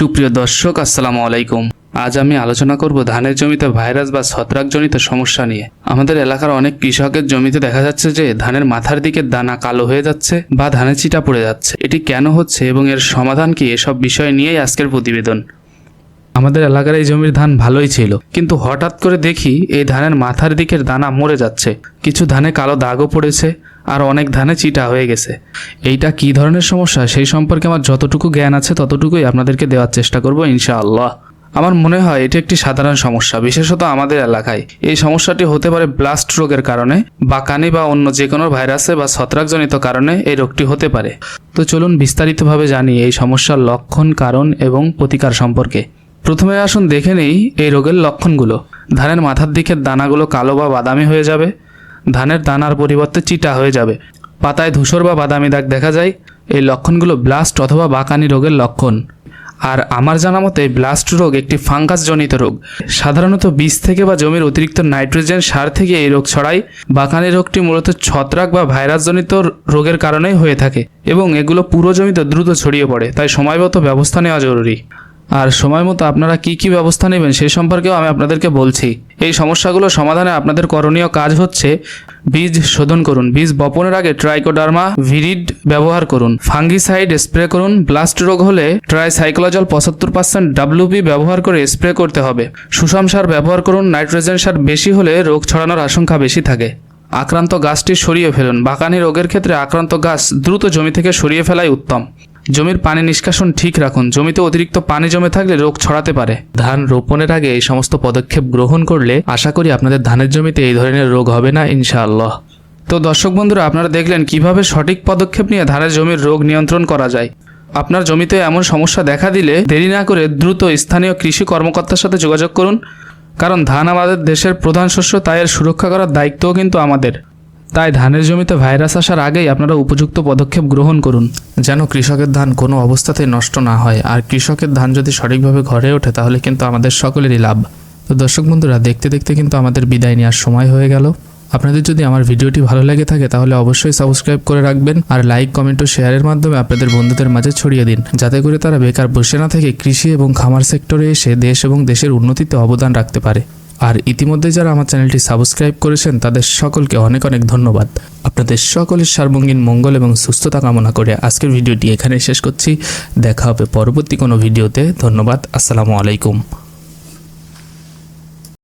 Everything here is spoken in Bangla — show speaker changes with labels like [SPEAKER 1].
[SPEAKER 1] সুপ্রিয় দর্শক, আসসালামু আলাইকুম। আজ আমি আলোচনা করব ধানের জমিতে ভাইরাস বা ছত্রাকজনিত সমস্যা নিয়ে। আমাদের এলাকার অনেক কৃষকের জমিতে দেখা যাচ্ছে যে ধানের মাথার দিকের দানা কালো হয়ে যাচ্ছে বা ধানের চিটা পড়ে যাচ্ছে। এটি কেন হচ্ছে এবং এর সমাধান কি এসব বিষয় নিয়েই আজকের প্রতিবেদন। আমাদের এলাকার এই জমির ধান ভালোই ছিল, কিন্তু হঠাৎ করে দেখি এই ধানের মাথার দিকের দানা মরে যাচ্ছে। কিছু ধানে কালো দাগও পড়েছে আর অনেক ধানে চিটা হয়ে গেছে। এইটা কী ধরনের সমস্যা? সেই সম্পর্কে আমার যতটুকু জ্ঞান আছে, ততটুকুই আপনাদেরকে দেওয়ার চেষ্টা করব, ইনশাআল্লাহ। আমার মনে হয় এটি একটি সাধারণ সমস্যা, বিশেষত আমাদের এলাকায়। এই সমস্যাটি হতে পারে ব্লাস্ট রোগের কারণে বা কানি বা অন্য যে কোনো ভাইরাসে বা ছত্রাকজনিত কারণে এই রোগটি হতে পারে। তো চলুন বিস্তারিতভাবে জানি এই সমস্যার লক্ষণ, কারণ এবং প্রতিকার সম্পর্কে। প্রথমে আসুন দেখে নেই এই রোগের লক্ষণগুলো। ধানের মাথার দিকের দানাগুলো কালো বা বাদামি হয়ে যাবে। ধানের দানার পরিবর্তে চিটা হয়ে যাবে। পাতায় ধূসর বা বাদামি দাগ দেখা যায়। এই লক্ষণগুলো ব্লাস্ট অথবা বাকানি রোগের লক্ষণ। আর আমার জানা মতে, ব্লাস্ট রোগ একটি ফাঙ্গাসজনিত রোগ। সাধারণত বীজ থেকে বা জমির অতিরিক্ত নাইট্রোজেন সার থেকে এই রোগ ছড়ায়। বাকানি রোগটি মূলত ছত্রাক বা ভাইরাসজনিত রোগের কারণেই হয়ে থাকে এবং এগুলো পুরো জমিতে দ্রুত ছড়িয়ে পড়ে, তাই সময়মতো ব্যবস্থা নেওয়া জরুরি। আর সময় মতো আপনারা কি কি ব্যবস্থা নেবেন সে সম্পর্কেও আমি আপনাদেরকে বলছি। এই সমস্যাগুলো সমাধানে আপনাদের করণীয় কাজ হচ্ছে বীজ শোধন করুন। বীজ বপনের আগে ট্রাইকোডার্মা ভিরিড ব্যবহার করুন। ফাঙ্গিসাইড স্প্রে করুন। ব্লাস্ট রোগ হলে ট্রাইসাইক্লোজল পঁচাত্তর পার্সেন্ট ডাব্লিউপি ব্যবহার করে স্প্রে করতে হবে। সুষম সার ব্যবহার করুন। নাইট্রোজেন সার বেশি হলে রোগ ছড়ানোর আশঙ্কা বেশি থাকে। আক্রান্ত গাছটি সরিয়ে ফেলুন। বাগানি রোগের ক্ষেত্রে আক্রান্ত গাছ দ্রুত জমি থেকে সরিয়ে ফেলাই উত্তম। জমির পানি নিষ্কাশন ঠিক রাখুন। জমিতে অতিরিক্ত পানি জমে থাকলে রোগ ছড়াতে পারে। ধান রোপণের আগে এই সমস্ত পদক্ষেপ গ্রহণ করলে আশা করি আপনাদের ধানের জমিতে এই ধরনের রোগ হবে না, ইনশাআল্লাহ। তো দর্শক বন্ধুরা, আপনারা দেখলেন কীভাবে সঠিক পদক্ষেপ নিয়ে ধানের জমির রোগ নিয়ন্ত্রণ করা যায়। আপনার জমিতে এমন সমস্যা দেখা দিলে দেরি না করে দ্রুত স্থানীয় কৃষি কর্মকর্তার সাথে যোগাযোগ করুন, কারণ ধান আমাদের দেশের প্রধান শস্য, তাই এর সুরক্ষা করার দায়িত্বও কিন্তু আমাদের। তাই ধানের জমিতে ভাইরাস আসার আগেই আপনারা উপযুক্ত পদক্ষেপ গ্রহণ করুন। যেন কৃষকের ধান কোনো অবস্থাতেই নষ্ট না হয়। আর কৃষকের ধান যদি সঠিকভাবে ঘরে ওঠে, তাহলে কিন্তু আমাদের সকলেরই লাভ। তো দর্শক বন্ধুরা, দেখতে দেখতে কিন্তু আমাদের বিদায় নেওয়ার সময় হয়ে গেল। আপনাদের যদি আমার ভিডিওটি ভালো লেগে থাকে, তাহলে অবশ্যই সাবস্ক্রাইব করে রাখবেন আর লাইক, কমেন্ট ও শেয়ারের মাধ্যমে আপনাদের বন্ধুদের মাঝে ছড়িয়ে দিন। যাতে করে তারা বেকার বসে না থেকে কৃষি এবং খামার সেক্টরে এসে দেশ এবং দেশের উন্নতিতে অবদান রাখতে পারে। আর ইতিমধ্যে যারা আমার চ্যানেলটি সাবস্ক্রাইব করেছেন, তাদের সকলকে অনেক অনেক ধন্যবাদ। আপনাদের সকলের সার্বঙ্গীন মঙ্গল এবং সুস্থতা কামনা করে আজকের ভিডিওটি এখানে শেষ করছি। দেখা হবে পরবর্তী কোনো ভিডিওতে। ধন্যবাদ। আসসালামু আলাইকুম।